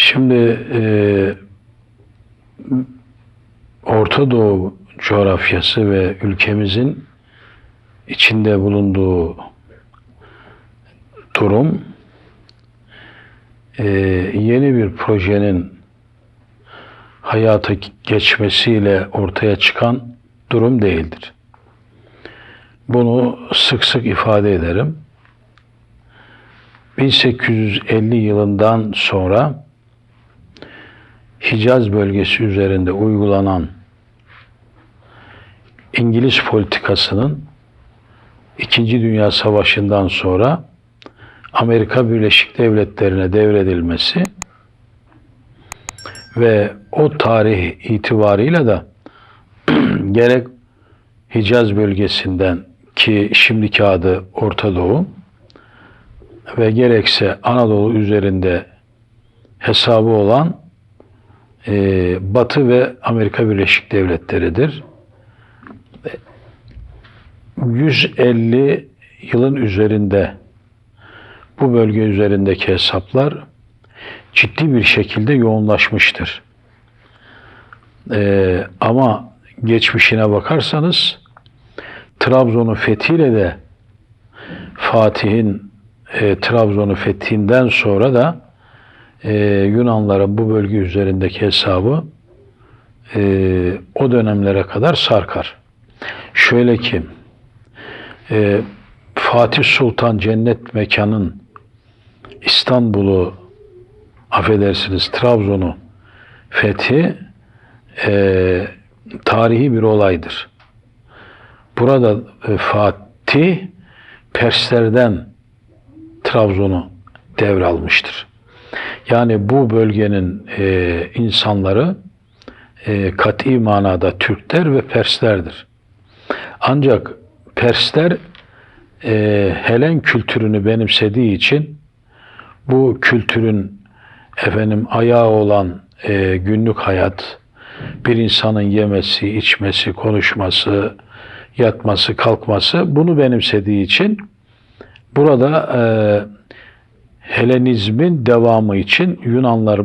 Şimdi e, Orta Doğu coğrafyası ve ülkemizin içinde bulunduğu durum e, yeni bir projenin hayata geçmesiyle ortaya çıkan durum değildir. Bunu sık sık ifade ederim. 1850 yılından sonra Hicaz bölgesi üzerinde uygulanan İngiliz politikasının İkinci Dünya Savaşı'ndan sonra Amerika Birleşik Devletleri'ne devredilmesi ve o tarih itibarıyla da gerek Hicaz bölgesinden ki şimdiki adı Orta Doğu ve gerekse Anadolu üzerinde hesabı olan e, Batı ve Amerika Birleşik Devletleri'dir. 150 yılın üzerinde bu bölge üzerindeki hesaplar ciddi bir şekilde yoğunlaşmıştır. Ee, ama geçmişine bakarsanız Trabzon'un fethiyle de Fatih'in e, Trabzon'u fethinden sonra da e, Yunanların bu bölge üzerindeki hesabı e, o dönemlere kadar sarkar. Şöyle ki e, Fatih Sultan Cennet Mekan'ın İstanbul'u affedersiniz Trabzon'u fethi e, tarihi bir olaydır. Burada e, Fatih Perslerden Trabzon'u devralmıştır. Yani bu bölgenin e, insanları e, kat'i manada Türkler ve Perslerdir. Ancak Persler e, Helen kültürünü benimsediği için bu kültürün efendim ayağı olan e, günlük hayat, bir insanın yemesi, içmesi, konuşması, yatması, kalkması bunu benimsediği için burada e, Helenizmin devamı için Yunanlar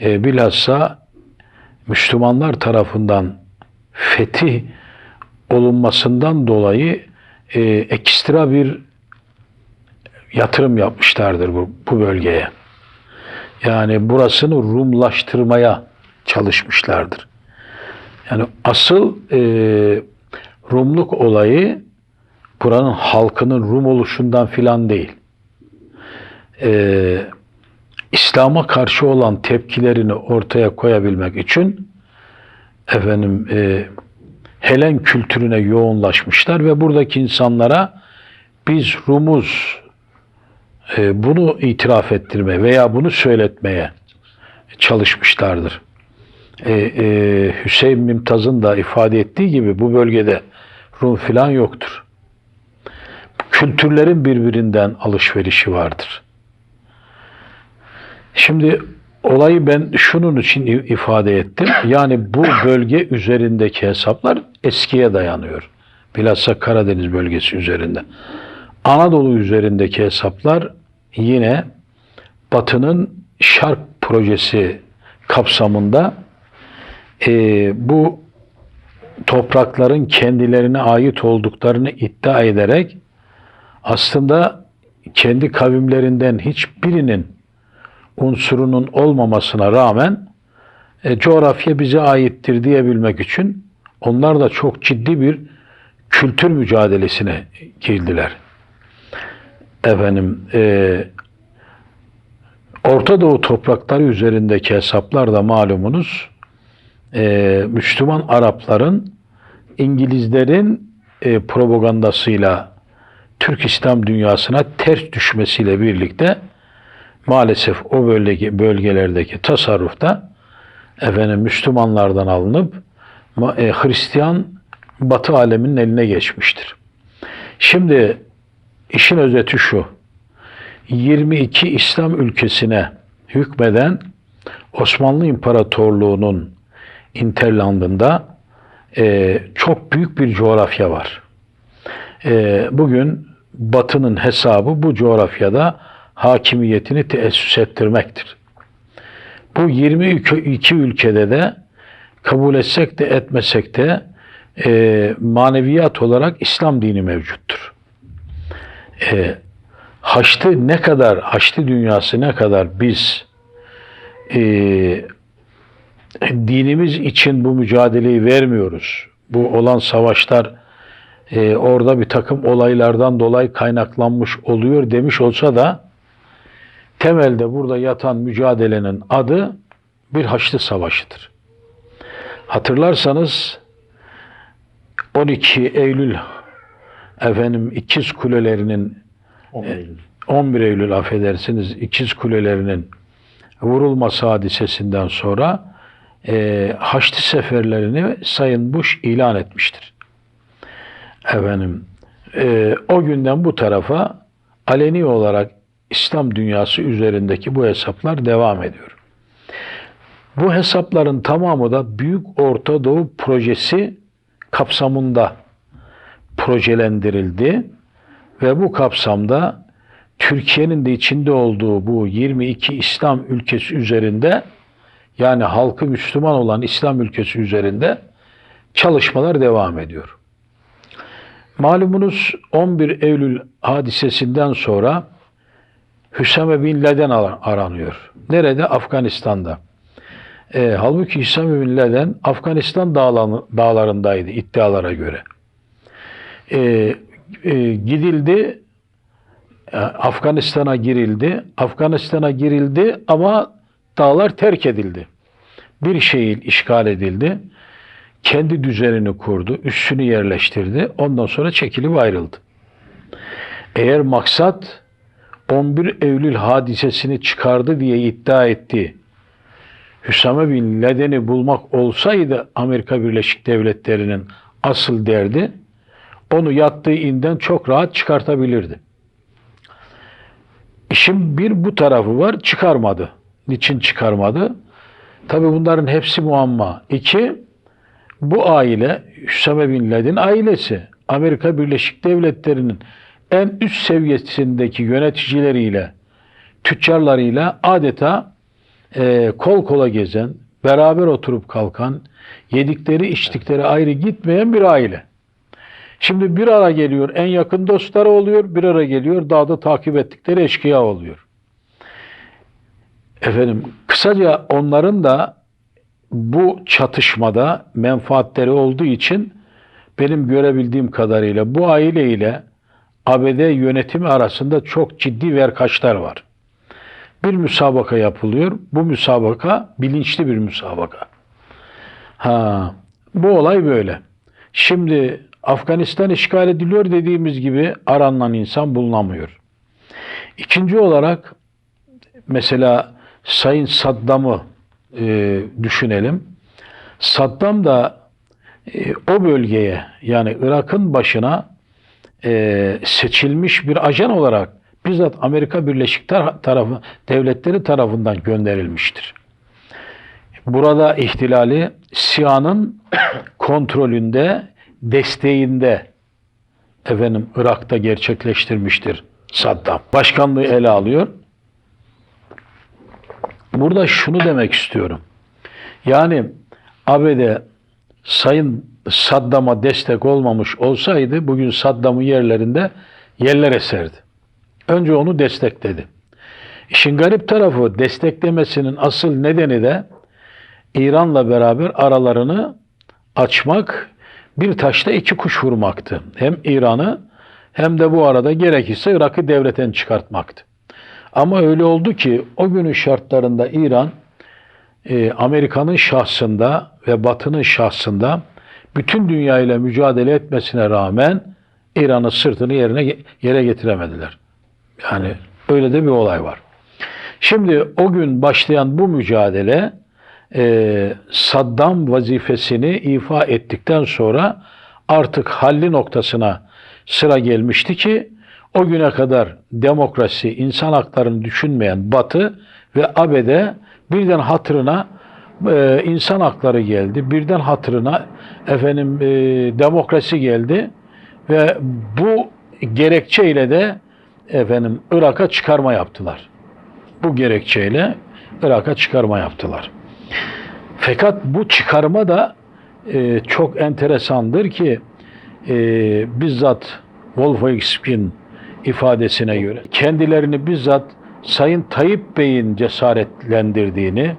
e, bilhassa Müslümanlar tarafından fetih olunmasından dolayı e, ekstra bir yatırım yapmışlardır bu, bu bölgeye. Yani burasını Rumlaştırmaya çalışmışlardır. Yani asıl e, Rumluk olayı buranın halkının Rum oluşundan filan değil. E, İslam'a karşı olan tepkilerini ortaya koyabilmek için efendim e, Helen kültürüne yoğunlaşmışlar ve buradaki insanlara biz Rumuz e, bunu itiraf ettirme veya bunu söyletmeye çalışmışlardır. E, e, Hüseyin Mümtaz'ın da ifade ettiği gibi bu bölgede Rum filan yoktur. Kültürlerin birbirinden alışverişi vardır. Şimdi olayı ben şunun için ifade ettim. Yani bu bölge üzerindeki hesaplar eskiye dayanıyor. Bilhassa Karadeniz bölgesi üzerinde. Anadolu üzerindeki hesaplar yine Batı'nın Şark projesi kapsamında e, bu toprakların kendilerine ait olduklarını iddia ederek aslında kendi kavimlerinden hiçbirinin unsurunun olmamasına rağmen e, coğrafya bize aittir diyebilmek için onlar da çok ciddi bir kültür mücadelesine girdiler. Efendim, e, Orta Doğu toprakları üzerindeki hesaplar da malumunuz e, Müslüman Arapların İngilizlerin e, propagandasıyla Türk İslam dünyasına ters düşmesiyle birlikte maalesef o bölge, bölgelerdeki tasarrufta efendim Müslümanlardan alınıp e, Hristiyan Batı aleminin eline geçmiştir. Şimdi işin özeti şu. 22 İslam ülkesine hükmeden Osmanlı İmparatorluğu'nun interlandında e, çok büyük bir coğrafya var. E, bugün Batı'nın hesabı bu coğrafyada hakimiyetini teessüs ettirmektir. Bu 22 ülkede de kabul etsek de etmesek de e, maneviyat olarak İslam dini mevcuttur. E, Haçlı ne kadar, Haçlı dünyası ne kadar biz e, dinimiz için bu mücadeleyi vermiyoruz. Bu olan savaşlar e, orada bir takım olaylardan dolayı kaynaklanmış oluyor demiş olsa da temelde burada yatan mücadelenin adı bir Haçlı Savaşı'dır. Hatırlarsanız 12 Eylül efendim ikiz kulelerinin 11 Eylül affedersiniz ikiz kulelerinin vurulması hadisesinden sonra e, Haçlı seferlerini Sayın Bush ilan etmiştir. Efendim e, o günden bu tarafa aleni olarak İslam dünyası üzerindeki bu hesaplar devam ediyor. Bu hesapların tamamı da Büyük Orta Doğu Projesi kapsamında projelendirildi ve bu kapsamda Türkiye'nin de içinde olduğu bu 22 İslam ülkesi üzerinde yani halkı Müslüman olan İslam ülkesi üzerinde çalışmalar devam ediyor. Malumunuz 11 Eylül hadisesinden sonra Hüsame Bin Laden aranıyor. Nerede? Afganistan'da. E, halbuki Hüsame Bin Laden Afganistan dağlarındaydı iddialara göre. E, e, gidildi, e, Afganistan'a girildi. Afganistan'a girildi ama dağlar terk edildi. Bir şehir işgal edildi. Kendi düzenini kurdu, üssünü yerleştirdi. Ondan sonra çekilip ayrıldı. Eğer maksat 11 Eylül hadisesini çıkardı diye iddia etti. Hüsame Bin Laden'i bulmak olsaydı Amerika Birleşik Devletleri'nin asıl derdi onu yattığı inden çok rahat çıkartabilirdi. İşin bir bu tarafı var çıkarmadı. Niçin çıkarmadı? Tabi bunların hepsi muamma. İki, bu aile Hüsame Bin Laden ailesi Amerika Birleşik Devletleri'nin en üst seviyesindeki yöneticileriyle, tüccarlarıyla adeta e, kol kola gezen, beraber oturup kalkan, yedikleri içtikleri ayrı gitmeyen bir aile. Şimdi bir ara geliyor en yakın dostları oluyor, bir ara geliyor dağda takip ettikleri eşkıya oluyor. Efendim kısaca onların da bu çatışmada menfaatleri olduğu için benim görebildiğim kadarıyla bu aile ile ABD yönetimi arasında çok ciddi verkaçlar var. Bir müsabaka yapılıyor. Bu müsabaka bilinçli bir müsabaka. Ha, bu olay böyle. Şimdi Afganistan işgal ediliyor dediğimiz gibi aranan insan bulunamıyor. İkinci olarak mesela Sayın Saddam'ı e, düşünelim. Saddam da e, o bölgeye yani Irak'ın başına e, seçilmiş bir ajan olarak bizzat Amerika Birleşik tarafı devletleri tarafından gönderilmiştir. Burada ihtilali Siyah'ın kontrolünde, desteğinde efendim Irak'ta gerçekleştirmiştir Saddam. Başkanlığı ele alıyor. Burada şunu demek istiyorum. Yani ABD Sayın Saddam'a destek olmamış olsaydı bugün Saddam'ın yerlerinde yerler eserdi. Önce onu destekledi. İşin garip tarafı desteklemesinin asıl nedeni de İran'la beraber aralarını açmak, bir taşta iki kuş vurmaktı. Hem İran'ı hem de bu arada gerekirse Irak'ı devletten çıkartmaktı. Ama öyle oldu ki o günün şartlarında İran e, Amerika'nın şahsında ve Batı'nın şahsında bütün dünya ile mücadele etmesine rağmen İran'ın sırtını yerine yere getiremediler. Yani öyle de bir olay var. Şimdi o gün başlayan bu mücadele e, Saddam vazifesini ifa ettikten sonra artık halli noktasına sıra gelmişti ki o güne kadar demokrasi, insan haklarını düşünmeyen Batı ve ABD birden hatırına e, insan hakları geldi. Birden hatırına efendim e, demokrasi geldi ve bu gerekçeyle de efendim Irak'a çıkarma yaptılar. Bu gerekçeyle Irak'a çıkarma yaptılar. Fakat bu çıkarma da e, çok enteresandır ki e, bizzat Wolfgang ifadesine göre kendilerini bizzat Sayın Tayyip Bey'in cesaretlendirdiğini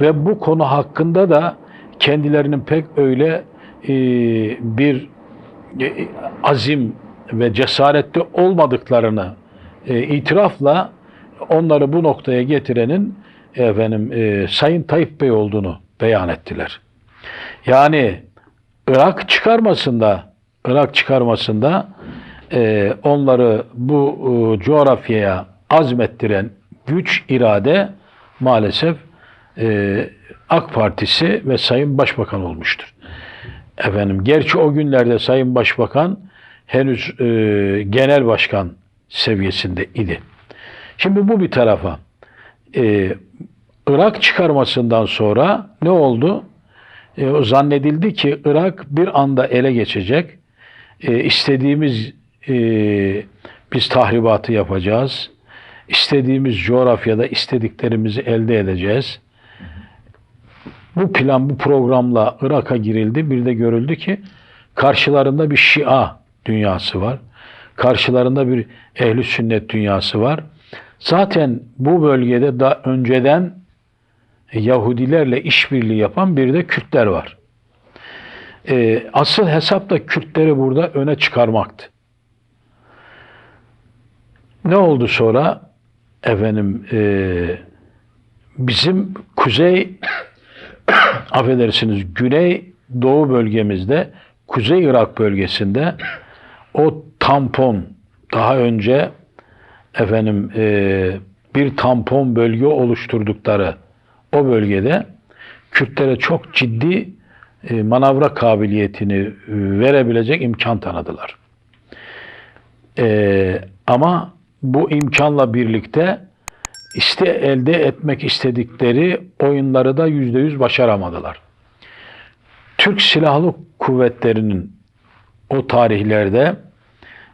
ve bu konu hakkında da kendilerinin pek öyle e, bir e, azim ve cesaretli olmadıklarını e, itirafla onları bu noktaya getirenin efendim e, Sayın Tayyip Bey olduğunu beyan ettiler. Yani Irak çıkarmasında Irak çıkarmasında e, onları bu e, coğrafyaya azmettiren güç irade maalesef e, AK Partisi ve Sayın Başbakan olmuştur. Efendim gerçi o günlerde Sayın Başbakan henüz e, genel başkan seviyesinde idi. Şimdi bu bir tarafa. E, Irak çıkarmasından sonra ne oldu? E, zannedildi ki Irak bir anda ele geçecek. E, istediğimiz e, biz tahribatı yapacağız. İstediğimiz coğrafyada istediklerimizi elde edeceğiz. Bu plan, bu programla Irak'a girildi. Bir de görüldü ki karşılarında bir Şia dünyası var. Karşılarında bir ehli sünnet dünyası var. Zaten bu bölgede da önceden Yahudilerle işbirliği yapan bir de Kürtler var. Ee, asıl hesap da Kürtleri burada öne çıkarmaktı. Ne oldu sonra? Efendim e, bizim kuzey affedersiniz güney doğu bölgemizde kuzey Irak bölgesinde o tampon daha önce efendim e, bir tampon bölge oluşturdukları o bölgede Kürtlere çok ciddi e, manavra kabiliyetini e, verebilecek imkan tanıdılar. E, ama bu imkanla birlikte iste elde etmek istedikleri oyunları da yüzde yüz başaramadılar. Türk Silahlı Kuvvetleri'nin o tarihlerde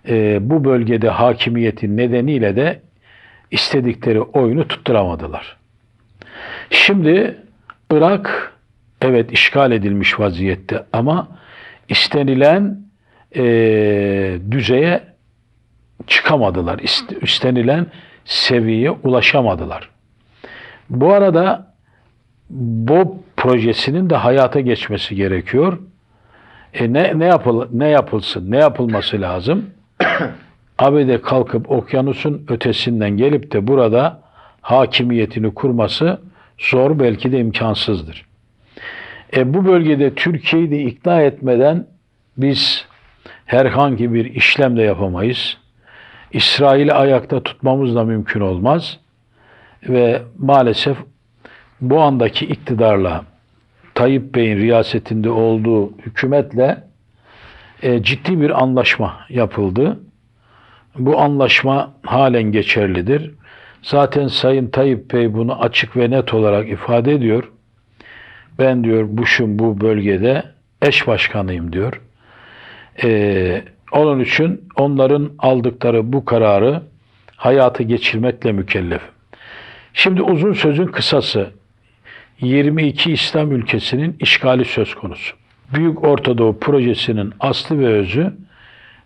e, bu bölgede hakimiyeti nedeniyle de istedikleri oyunu tutturamadılar. Şimdi Irak evet işgal edilmiş vaziyette ama istenilen e, düzeye çıkamadılar. İst- istenilen seviyeye ulaşamadılar. Bu arada bu projesinin de hayata geçmesi gerekiyor. E ne ne yapıl ne yapılsın? Ne yapılması lazım? ABD kalkıp okyanusun ötesinden gelip de burada hakimiyetini kurması zor belki de imkansızdır. E bu bölgede Türkiye'yi de ikna etmeden biz herhangi bir işlem de yapamayız. İsrail'i ayakta tutmamız da mümkün olmaz. Ve maalesef bu andaki iktidarla Tayyip Bey'in riyasetinde olduğu hükümetle e, ciddi bir anlaşma yapıldı. Bu anlaşma halen geçerlidir. Zaten Sayın Tayyip Bey bunu açık ve net olarak ifade ediyor. Ben diyor Bush'un bu bölgede eş başkanıyım diyor. Ee, onun için onların aldıkları bu kararı hayata geçirmekle mükellef. Şimdi uzun sözün kısası 22 İslam ülkesinin işgali söz konusu. Büyük Ortadoğu projesinin aslı ve özü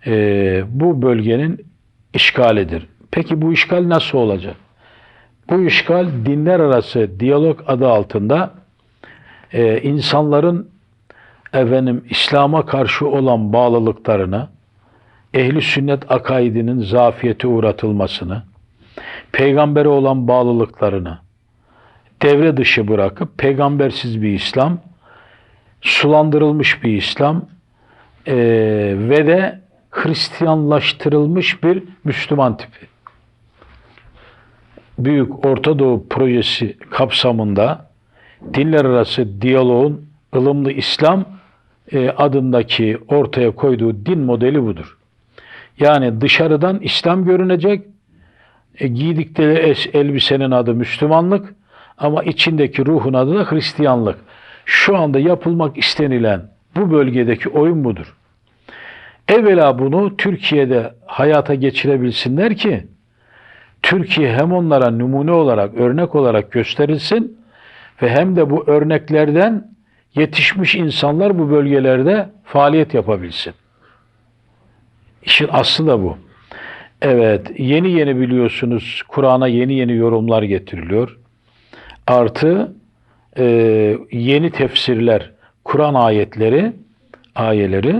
e, bu bölgenin işgalidir. Peki bu işgal nasıl olacak? Bu işgal dinler arası diyalog adı altında e, insanların efendim İslam'a karşı olan bağlılıklarını, ehli sünnet akaidinin zafiyete uğratılmasını, peygambere olan bağlılıklarını devre dışı bırakıp peygambersiz bir İslam, sulandırılmış bir İslam e, ve de Hristiyanlaştırılmış bir Müslüman tipi. Büyük Orta Doğu projesi kapsamında dinler arası diyaloğun ılımlı İslam e, adındaki ortaya koyduğu din modeli budur. Yani dışarıdan İslam görünecek, e, giydikleri elbisenin adı Müslümanlık ama içindeki ruhun adı da Hristiyanlık. Şu anda yapılmak istenilen bu bölgedeki oyun budur. Evvela bunu Türkiye'de hayata geçirebilsinler ki Türkiye hem onlara numune olarak, örnek olarak gösterilsin ve hem de bu örneklerden yetişmiş insanlar bu bölgelerde faaliyet yapabilsin. İşin aslı da bu. Evet, yeni yeni biliyorsunuz Kur'an'a yeni yeni yorumlar getiriliyor. Artı e, yeni tefsirler, Kur'an ayetleri, ayeleri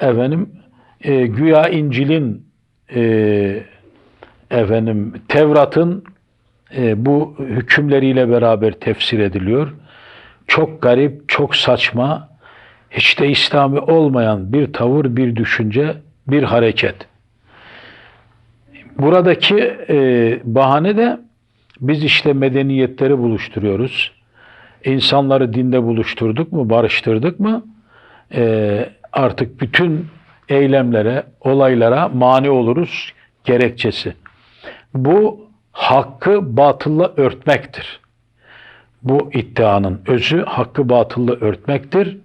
efendim e, güya İncil'in e, efendim Tevrat'ın e, bu hükümleriyle beraber tefsir ediliyor. Çok garip, çok saçma, hiç de İslami olmayan bir tavır, bir düşünce, bir hareket. Buradaki e, bahane de biz işte medeniyetleri buluşturuyoruz. İnsanları dinde buluşturduk mu, barıştırdık mı e, artık bütün eylemlere, olaylara mani oluruz gerekçesi. Bu hakkı batılla örtmektir. Bu iddianın özü hakkı batılla örtmektir.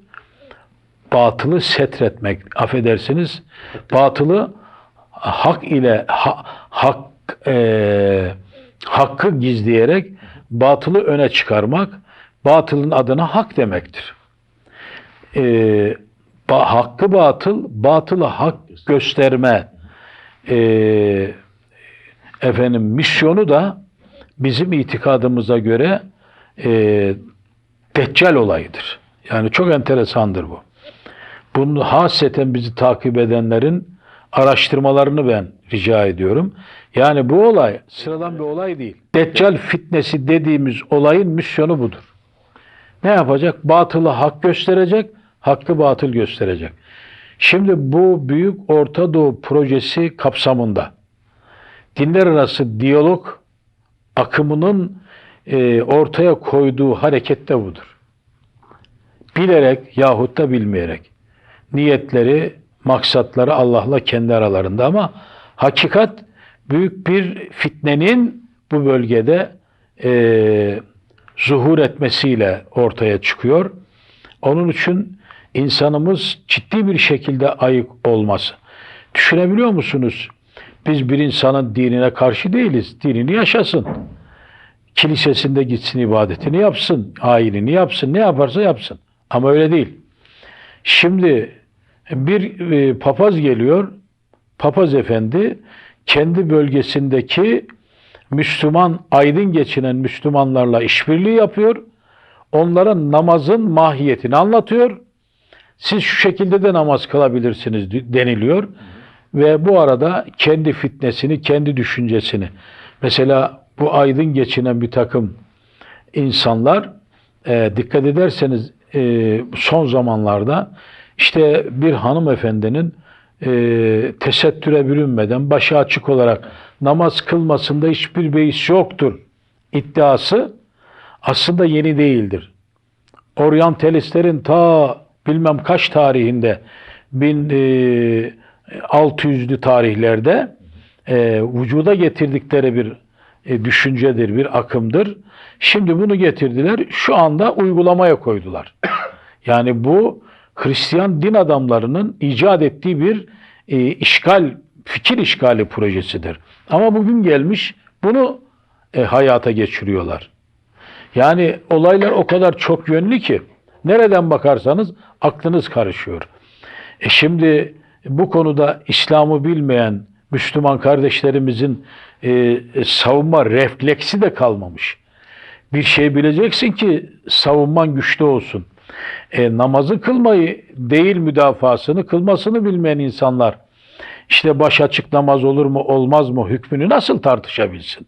Batılı setretmek, affedersiniz, batılı hak ile ha- hak e, hakkı gizleyerek batılı öne çıkarmak, batılın adına hak demektir. E, ba- hakkı batıl, batılı hak gösterme e, efendim misyonu da bizim itikadımıza göre e, deccal olayıdır. Yani çok enteresandır bu. Bunu haseten bizi takip edenlerin araştırmalarını ben rica ediyorum. Yani bu olay sıradan bir olay değil. Deccal fitnesi dediğimiz olayın misyonu budur. Ne yapacak? Batılı hak gösterecek, hakkı batıl gösterecek. Şimdi bu Büyük Orta Doğu projesi kapsamında dinler arası diyalog akımının e, ortaya koyduğu hareket de budur. Bilerek yahut da bilmeyerek niyetleri, maksatları Allah'la kendi aralarında ama hakikat büyük bir fitnenin bu bölgede e, zuhur etmesiyle ortaya çıkıyor. Onun için insanımız ciddi bir şekilde ayık olması. Düşünebiliyor musunuz? Biz bir insanın dinine karşı değiliz. Dinini yaşasın. Kilisesinde gitsin ibadetini yapsın, ayinini yapsın, ne yaparsa yapsın. Ama öyle değil. Şimdi bir e, papaz geliyor, papaz efendi kendi bölgesindeki Müslüman, aydın geçinen Müslümanlarla işbirliği yapıyor. Onlara namazın mahiyetini anlatıyor. Siz şu şekilde de namaz kılabilirsiniz deniliyor. Ve bu arada kendi fitnesini, kendi düşüncesini. Mesela bu aydın geçinen bir takım insanlar e, dikkat ederseniz e, son zamanlarda işte bir hanımefendinin e, tesettüre bürünmeden başı açık olarak namaz kılmasında hiçbir beis yoktur iddiası aslında yeni değildir. Oryantalistlerin ta bilmem kaç tarihinde 1600'lü tarihlerde e, vücuda getirdikleri bir e, düşüncedir, bir akımdır. Şimdi bunu getirdiler, şu anda uygulamaya koydular. Yani bu Hristiyan din adamlarının icat ettiği bir e, işgal, fikir işgali projesidir. Ama bugün gelmiş bunu e, hayata geçiriyorlar. Yani olaylar o kadar çok yönlü ki nereden bakarsanız aklınız karışıyor. E şimdi bu konuda İslam'ı bilmeyen Müslüman kardeşlerimizin e, e, savunma refleksi de kalmamış. Bir şey bileceksin ki savunman güçlü olsun. E, namazı kılmayı değil müdafasını kılmasını bilmeyen insanlar işte baş açık namaz olur mu olmaz mı hükmünü nasıl tartışabilsin?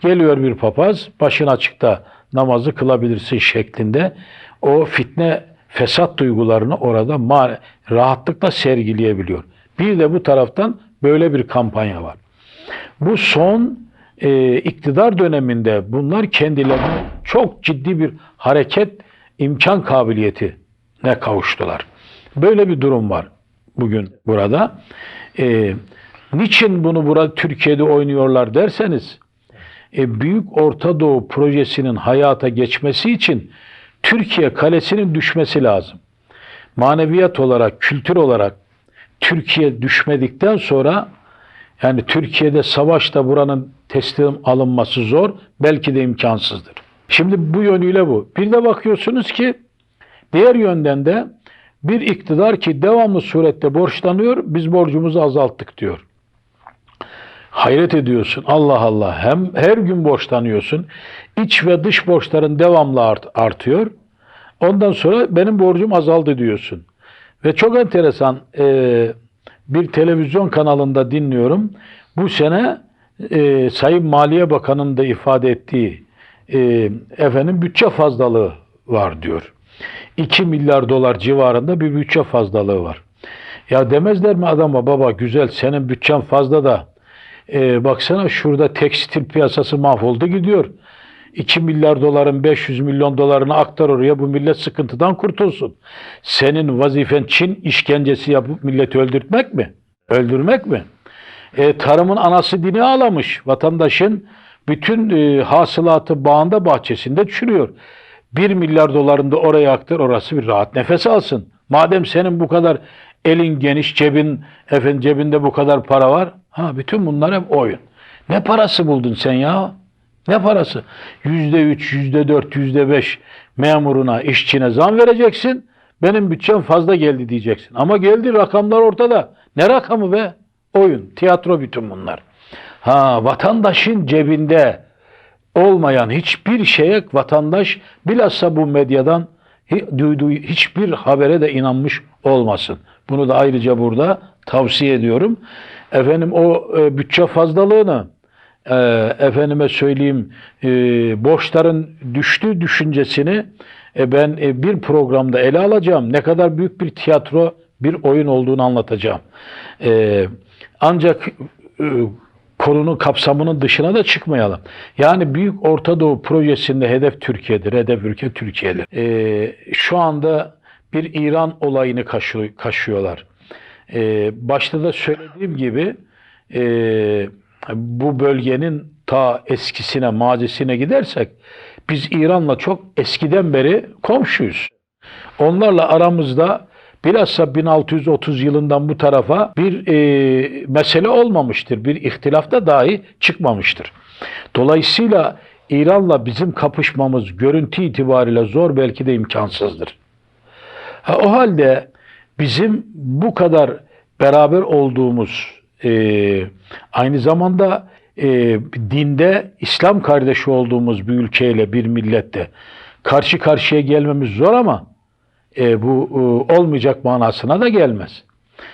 Geliyor bir papaz başın açıkta namazı kılabilirsin şeklinde o fitne fesat duygularını orada rahatlıkla sergileyebiliyor. Bir de bu taraftan böyle bir kampanya var. Bu son e, iktidar döneminde bunlar kendilerine çok ciddi bir hareket imkan kabiliyetine kavuştular. Böyle bir durum var bugün burada. E, niçin bunu burada Türkiye'de oynuyorlar derseniz e, Büyük Orta Doğu projesinin hayata geçmesi için Türkiye kalesinin düşmesi lazım. Maneviyat olarak, kültür olarak Türkiye düşmedikten sonra yani Türkiye'de savaşta buranın teslim alınması zor, belki de imkansızdır. Şimdi bu yönüyle bu. Bir de bakıyorsunuz ki diğer yönden de bir iktidar ki devamlı surette borçlanıyor, biz borcumuzu azalttık diyor. Hayret ediyorsun. Allah Allah. Hem her gün borçlanıyorsun. İç ve dış borçların devamlı art, artıyor. Ondan sonra benim borcum azaldı diyorsun. Ve çok enteresan e, bir televizyon kanalında dinliyorum. Bu sene e, Sayın Maliye Bakanı'nın da ifade ettiği e, efendim bütçe fazlalığı var diyor. 2 milyar dolar civarında bir bütçe fazlalığı var. Ya demezler mi adama baba güzel senin bütçen fazla da e, baksana şurada tekstil piyasası mahvoldu gidiyor. 2 milyar doların 500 milyon dolarını aktar oraya bu millet sıkıntıdan kurtulsun. Senin vazifen Çin işkencesi yapıp milleti öldürtmek mi? Öldürmek mi? E, tarımın anası dini ağlamış. Vatandaşın bütün e, hasılatı bağında bahçesinde çürüyor. 1 milyar dolarını da oraya aktar orası bir rahat nefes alsın. Madem senin bu kadar elin geniş, cebin efendim cebinde bu kadar para var. Ha bütün bunlar hep oyun. Ne parası buldun sen ya? Ne parası? Yüzde üç, yüzde dört, yüzde beş memuruna, işçine zam vereceksin. Benim bütçem fazla geldi diyeceksin. Ama geldi rakamlar ortada. Ne rakamı be? Oyun, tiyatro bütün bunlar. Ha vatandaşın cebinde olmayan hiçbir şeye vatandaş bilhassa bu medyadan duyduğu hiçbir habere de inanmış olmasın. Bunu da ayrıca burada tavsiye ediyorum. Efendim o e, bütçe fazlalığını e, efendime söyleyeyim e, borçların düştüğü düşüncesini e, ben e, bir programda ele alacağım. Ne kadar büyük bir tiyatro, bir oyun olduğunu anlatacağım. E, ancak e, konunun kapsamının dışına da çıkmayalım. Yani Büyük Orta Doğu projesinde hedef Türkiye'dir, hedef ülke Türkiye'dir. E, şu anda bir İran olayını kaşı- kaşıyorlar. E, başta da söylediğim gibi e, bu bölgenin ta eskisine, mazisine gidersek biz İran'la çok eskiden beri komşuyuz. Onlarla aramızda bilhassa 1630 yılından bu tarafa bir e, mesele olmamıştır. Bir ihtilaf da dahi çıkmamıştır. Dolayısıyla İran'la bizim kapışmamız görüntü itibariyle zor belki de imkansızdır. Ha, o halde bizim bu kadar beraber olduğumuz e, aynı zamanda e, dinde İslam kardeşi olduğumuz bir ülkeyle bir millette karşı karşıya gelmemiz zor ama e, bu e, olmayacak manasına da gelmez.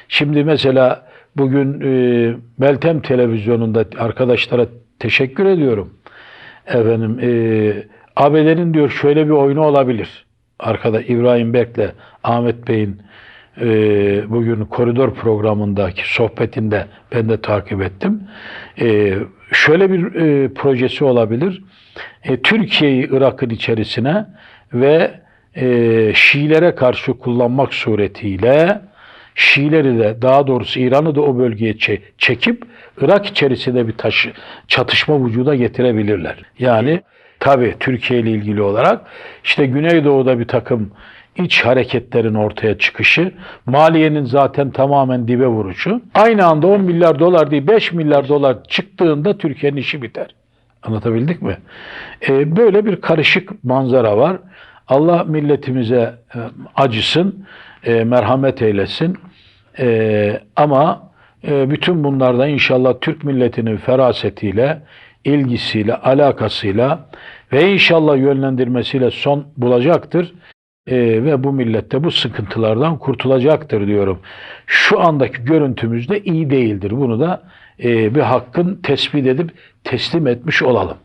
Şimdi mesela bugün e, Meltem televizyonunda arkadaşlara teşekkür ediyorum. Efendim e, ABD'nin diyor şöyle bir oyunu olabilir. Arkada İbrahim Berk'le Ahmet Bey'in e, bugün koridor programındaki sohbetinde ben de takip ettim. E, şöyle bir e, projesi olabilir. E, Türkiye'yi Irak'ın içerisine ve e, Şiilere karşı kullanmak suretiyle Şiileri de daha doğrusu İran'ı da o bölgeye çe- çekip Irak içerisinde bir taşı, çatışma vücuda getirebilirler. Yani tabi Türkiye ile ilgili olarak işte Güneydoğu'da bir takım iç hareketlerin ortaya çıkışı, maliyenin zaten tamamen dibe vuruşu. Aynı anda 10 milyar dolar değil 5 milyar dolar çıktığında Türkiye'nin işi biter. Anlatabildik mi? Ee, böyle bir karışık manzara var. Allah milletimize e, acısın, e, merhamet eylesin. E, ama bütün bunlardan inşallah Türk milletinin ferasetiyle, ilgisiyle, alakasıyla ve inşallah yönlendirmesiyle son bulacaktır. E, ve bu millette bu sıkıntılardan kurtulacaktır diyorum. Şu andaki görüntümüz de iyi değildir. Bunu da e, bir hakkın tespit edip teslim etmiş olalım.